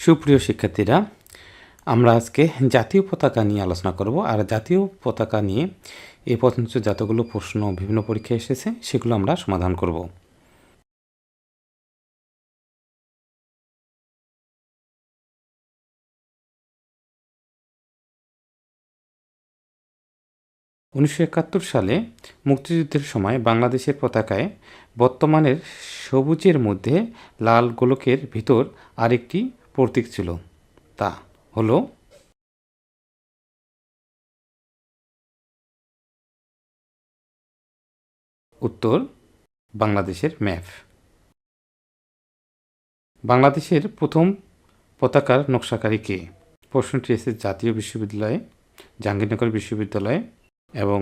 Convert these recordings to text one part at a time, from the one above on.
সুপ্রিয় শিক্ষার্থীরা, আমরা আজকে জাতীয় পতাকা নিয়ে আলোচনা করব। আর জাতীয় পতাকা নিয়ে এই পর্যন্ত যতগুলো প্রশ্ন, বিভিন্ন পরীক্ষায় এসেছে, সেগুলো আমরা সমাধান করব। উনিশশো একাত্তর সালে মুক্তিযুদ্ধের সময় বাংলাদেশের পতাকায় বর্তমানের সবুজের মধ্যে লাল গোলকের ভিতর আরেকটি প্রতীক ছিল। তা হলো উত্তর বাংলাদেশের ম্যাপ। বাংলাদেশের প্রথম পতাকার নকশাকারী কে? প্রশ্নটি এসেছে জাতীয় বিশ্ববিদ্যালয়ে, জাহাঙ্গীরনগর বিশ্ববিদ্যালয়ে এবং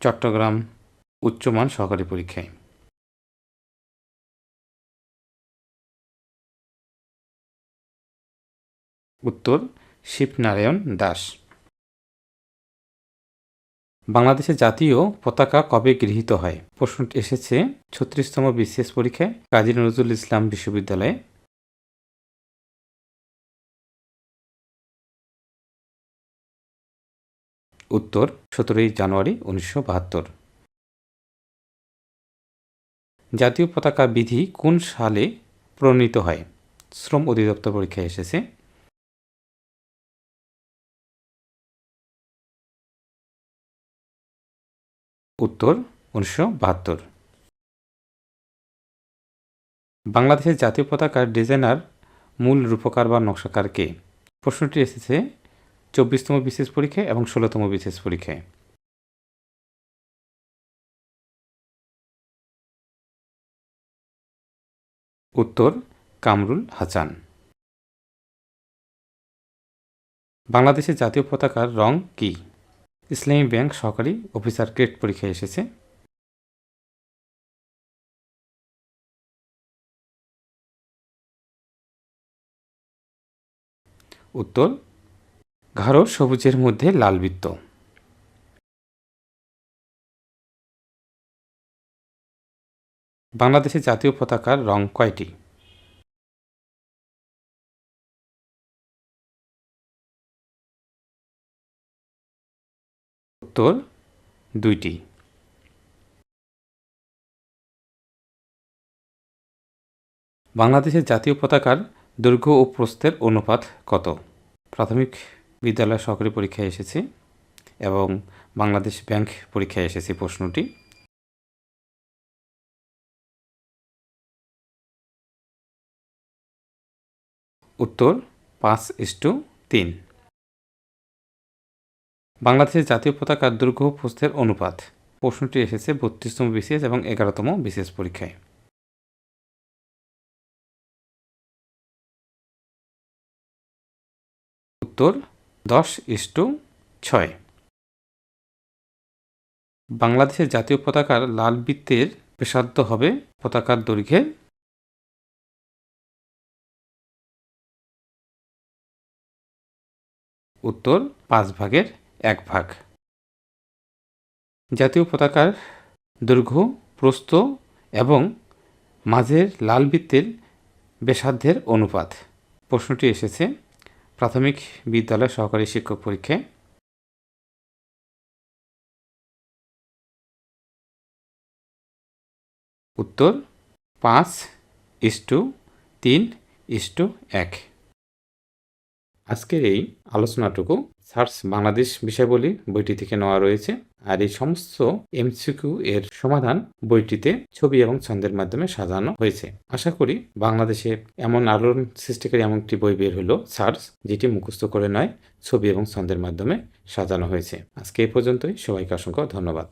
চট্টগ্রাম উচ্চমান সহকারী পরীক্ষায়। উত্তর, শিবনারায়ণ দাস। বাংলাদেশের জাতীয় পতাকা কবে গৃহীত হয়? প্রশ্নটি এসেছে ছত্রিশতম বিসিএস পরীক্ষায় কাজী নজরুল ইসলাম বিশ্ববিদ্যালয়ে। উত্তর, সতেরোই জানুয়ারি উনিশশো বাহাত্তর। জাতীয় পতাকা বিধি কোন সালে প্রণীত হয়? শ্রম অধিদপ্তর পরীক্ষায় এসেছে উত্তর উনিশশো বাহাত্তর। বাংলাদেশের জাতীয় পতাকার ডিজাইনার মূল রূপকার বা নকশাকার কে? প্রশ্নটি এসেছে চব্বিশতম বিশেষ পরীক্ষায় এবং ষোলোতম বিশেষ পরীক্ষায়। উত্তর, কামরুল হাসান। বাংলাদেশের জাতীয় পতাকার রং কি? ইসলামী ব্যাংক সহকারী অফিসার গ্রেড পরীক্ষায় এসেছে। উত্তর, গাঢ় সবুজের মধ্যে লাল বৃত্ত। বাংলাদেশের জাতীয় পতাকার রং কয়টি? উত্তর দুইটি। বাংলাদেশের জাতীয় পতাকার দৈর্ঘ্য ও প্রস্থের অনুপাত কত? প্রাথমিক বিদ্যালয় সহকারী পরীক্ষায় এসেছে এবং বাংলাদেশ ব্যাংক পরীক্ষায় এসেছে প্রশ্নটি। উত্তর পাঁচ ইস্টু তিন। বাংলাদেশের জাতীয় পতাকার দৈর্ঘ্য প্রস্থের অনুপাত। প্রশ্নটি এসেছে বত্রিশতম বিসিএস এবং এগারোতম বিসিএস পরীক্ষায়। উত্তর দশ ইস্টু ছয়। বাংলাদেশের জাতীয় পতাকার লাল বৃত্তের পেশাদ্য হবে পতাকার দৈর্ঘ্যের উত্তর পাঁচ ভাগের এক ভাগ। জাতীয় পতাকার দৈর্ঘ্য, প্রস্থ এবং মাঝের লাল বৃত্তের ব্যাসার্ধের অনুপাত। প্রশ্নটি এসেছে প্রাথমিক বিদ্যালয় সহকারী শিক্ষক পরীক্ষায়। উত্তর পাঁচ ইস্টু তিন ইস্টু এক। আজকের এই আলোচনাটুকু সার্চ বাংলাদেশ বিষয়বলী বইটি থেকে নেওয়া রয়েছে আর এই সমস্ত এমসিকিউ এর সমাধান বইটিতে ছবি এবং ছন্দের মাধ্যমে সাজানো হয়েছে। আশা করি বাংলাদেশে এমন আলোড়ন সৃষ্টিকারী এমন একটি বই বের হলো সার্চ, যেটি মুখস্থ করে নয়, ছবি এবং ছন্দের মাধ্যমে সাজানো হয়েছে। আজকে এই পর্যন্তই। সবাইকে অসংখ্য ধন্যবাদ।